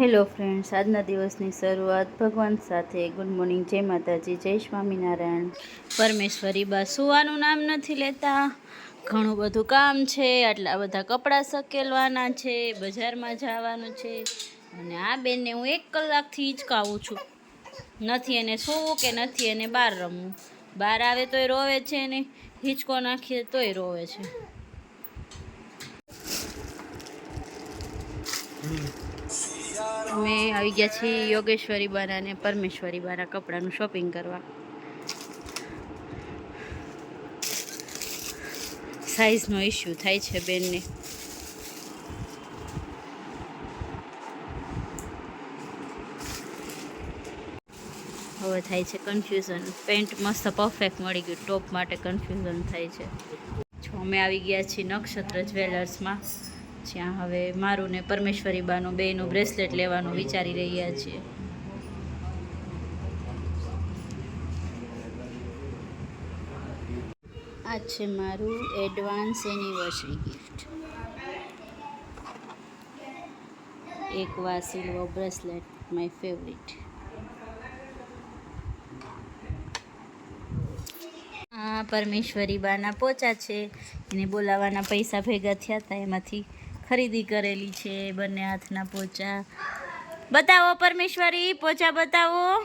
Hello friends, આજના દિવસની શરૂઆત ભગવાન સાથે. ગુડ મોર્નિંગ, જય માતાજી, જય સ્વામિનારાયણ. પરમેશ્વરી બા સુવાનું નામ નથી લેતા. ઘણું બધું કામ છે, આટલા બધા કપડાં સકેલવાના છે, બજારમાં જવાનું છે. અને આ બેનને હું એક કલાકથી હિંચકાવું છું. નથી એને સૂવું કે નથી એને બહાર રમવું. બહાર આવે તોય રોવે છે ને, હિંચકો નાખીએ તોય રોવે છે. અમે આવી ગયા છીએ યોગેશ્વરી બાના અને પરમેશ્વરી બાના કપડાનું શોપિંગ કરવા. સાઈઝનો ઇસ્યુ થાય છે બેનને. હવે થાય છે કન્ફ્યુઝન પેન્ટ મસ્ત પરફેક્ટ મળી ગયું. ટોપ માટે કન્ફ્યુઝન થાય છે. અમે આવી ગયા છીએ નક્ષત્ર જ્વેલર્સમાં જ્યાં હવે મારું ને પરમેશ્વરી બાનું બેનું બ્રેસલેટ લેવાનું વિચારી રહ્યા છીએ. આ છે મારું એડવાન્સ એનિવર્સરી ગિફ્ટ. એક વા બ્રેસલેટ, માય ફેવરિટ. પરમેશ્વરી બાના પોચા છે. એને બોલાવવાના પૈસા ભેગા થયા હતા એમાંથી. ખરીદી કરેલી છે, બંને હાથના પોચા. બતાવો પરમેશ્વરી, પોચા બતાવો.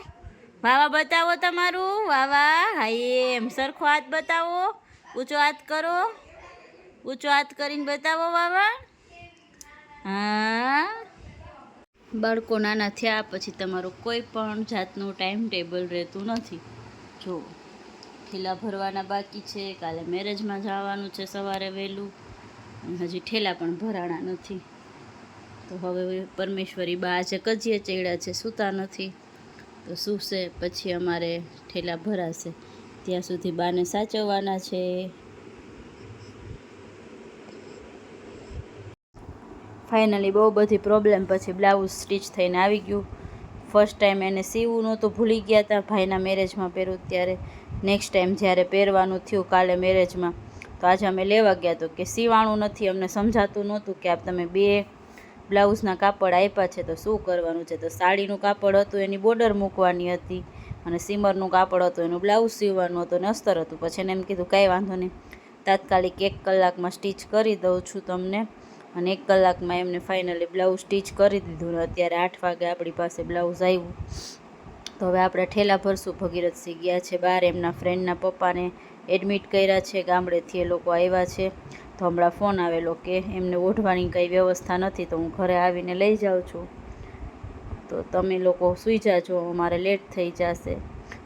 વાવા બતાવો તમારું. વાવા હા એમ. સરખો હાથ બતાવો. ઊંચો હાથ કરો. ઊંચો હાથ કરીને બતાવો વાવા. હા. બાળકો નાના થયા પછી તમારું કોઈ પણ જાતનું ટાઈમ ટેબલ રહેતું નથી. જો ખીલા ભરવાના બાકી છે, કાલે મેરેજમાં જવાનું છે, સવારે વહેલું. હજી ઠેલા પણ ભરાણા નથી. તો હવે પરમેશ્વરી બા આજે કજીએ ચડ્યા છે, સૂતા નથી. તો સૂશે, પછી અમારે ઠેલા ભરાશે. ત્યાં સુધી બાને સાચવવાના છે. ફાઇનલી બહુ બધી પ્રોબ્લેમ પછી બ્લાઉઝ સ્ટીચ થઈને આવી ગયું. ફર્સ્ટ ટાઈમ એને સીવું નહોતું, ભૂલી ગયા હતા ભાઈના મેરેજમાં પહેર્યું ત્યારે. નેક્સ્ટ ટાઈમ જ્યારે પહેરવાનું થયું કાલે મેરેજમાં તો આજે અમે લેવા ગયા તો કે સીવાણું નથી, અમને સમજાતું નહોતું કે આપ તમે બે બ્લાઉઝના કાપડ આપ્યા છે, તો શું કરવાનું છે? તો સાડીનું કાપડ હતું, એની બોર્ડર મૂકવાની હતી અને સીમરનું કાપડ હતું, એનું બ્લાઉઝ સીવવાનું હતું અને અસ્તર હતું. પછી એને એમ કીધું, કાંઈ વાંધો નહીં, તાત્કાલિક એક કલાકમાં સ્ટીચ કરી દઉં છું તમને. અને એક કલાકમાં એમને ફાઇનલી બ્લાઉઝ સ્ટીચ કરી દીધું ને અત્યારે આઠ વાગે આપણી પાસે બ્લાઉઝ આવ્યું. તો હવે આપણે ઠેલા ભરશું ભગીરથસિંહ ગયા છે બહાર, એમના ફ્રેન્ડના પપ્પાને એડમિટ કર્યા છે, ગામડેથી એ લોકો આવ્યા છે. તો હમણાં ફોન આવેલો કે એમને ઓઢવાની કંઈ વ્યવસ્થા નથી, તો હું ઘરે આવીને લઈ જાઉં છું. તો તમે લોકો સૂઈ જાજો, અમારે લેટ થઈ જશે.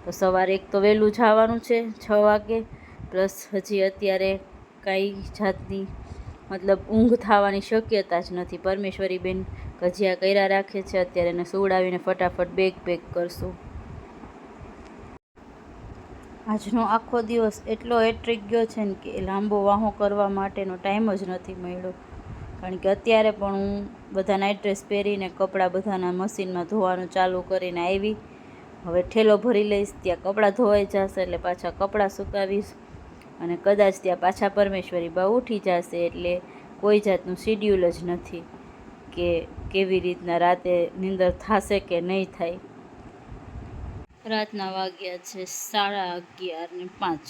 તો સવારે એક તો વહેલું જવાનું છે, છ વાગે. પ્લસ હજી અત્યારે કાંઈ જાતની, મતલબ ઊંઘ થવાની શક્યતા જ નથી. પરમેશ્વરી બેન કજિયા કર્યા રાખે છે, અત્યારે એને સુવડાવીને ફટાફટ બેગ પેક કરશું. આજનો આખો દિવસ એટલો એટ્રિક ગયો છે ને કે લાંબો વાહો કરવા માટેનો ટાઈમ જ નથી મળ્યો. કારણ કે અત્યારે પણ હું બધા નાઇટ ડ્રેસ પહેરીને, કપડાં બધાના મશીનમાં ધોવાનું ચાલુ કરીને આવી. હવે ઠેલો ભરી લઈશ, ત્યાં કપડાં ધોવાઈ જશે એટલે પાછા કપડાં સુકાવીશ. અને કદાચ ત્યાં પાછા પરમેશ્વરી બા ઉઠી જશે એટલે કોઈ જાતનું શિડ્યુલ જ નથી કે કેવી રીતના રાતે નિંદર થશે કે નહીં થાય. રાતના વાગ્યા છે, સાડા અગિયાર ને પાંચ.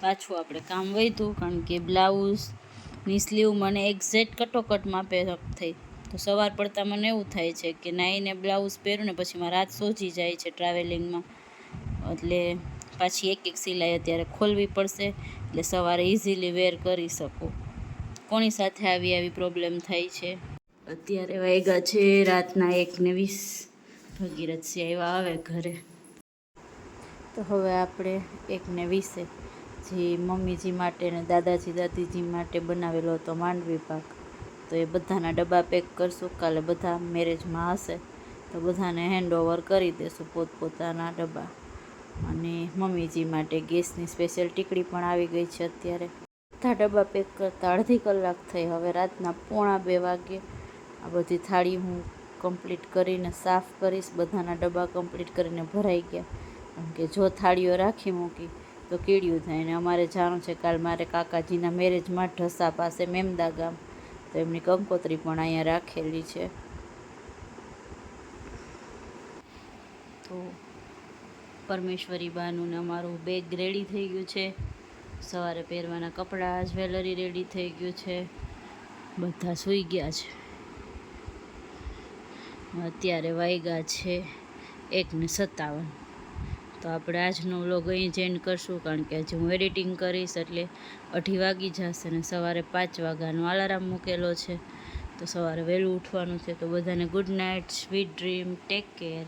પાછું આપણે કામ વધ્યું કારણ કે બ્લાઉઝની સ્લીવ મને એક્ઝેક્ટ કટોકટ માપે થઈ. તો સવાર પડતા મને એવું થાય છે કે નાઈને બ્લાઉઝ પહેરું ને પછી મારા રાત સોજી જાય છે ટ્રાવેલિંગમાં. એટલે પાછી એક એક સિલાઈ અત્યારે ખોલવી પડશે, એટલે સવારે ઇઝીલી વેર કરી શકું. કોની સાથે આવી આવી પ્રોબ્લેમ થાય છે? અત્યારે વાગ્યા છે, રાતના એક ને વીસ ભગીરથસિંહ આવ્યા આવે ઘરે. તો હવે આપણે એકને વીસે. જે મમ્મીજી માટે ને દાદાજી, દાદીજી માટે બનાવેલો હતો માંડવી પાક તો એ બધાના ડબ્બા પેક કરશું. કાલે બધા મેરેજમાં હશે. તો બધાને હેન્ડ ઓવર કરી દેશું પોતપોતાના ડબ્બા. અને મમ્મીજી માટે ગેસની સ્પેશિયલ ટીકડી પણ આવી ગઈ છે અત્યારે. બધા ડબ્બા પેક કરતાં અડધી કલાક થઈ. હવે રાતના પોણા બે વાગે આ બધી થાળી હું કમ્પ્લીટ કરીને સાફ કરીશ. બધાના ડબ્બા કમ્પ્લીટ કરીને ભરાઈ ગયા. કે જો થાળીઓ રાખી મૂકી, તો કીડિયું થાય. ને અમારે જાણું છે કાલ મારે કાકાજીના મેરેજમાં ઢસા પાસે મેમદા ગામ. તો એમની કંકોત્રી પણ અહીંયા રાખેલી છે. તો પરમેશ્વરી બાનું ને અમારું બેગ રેડી થઈ ગયું છે. સવારે પહેરવાના કપડાં જ્વેલરી રેડી થઈ ગયું છે. બધા સૂઈ ગયા છે. અત્યારે વાગ્યા છે એકને સત્તાવન. તો આપણે આજનો વ્લોગ અહીં જ એન્ડ કરશું, કારણ કે આજે હું એડિટિંગ કરીશ એટલે અઢી વાગી જશે ને સવારે પાંચ વાગ્યાનો અલાર્મ મૂકેલો છે. તો સવારે વહેલું ઉઠવાનું છે, તો બધાને good night sweet dream take care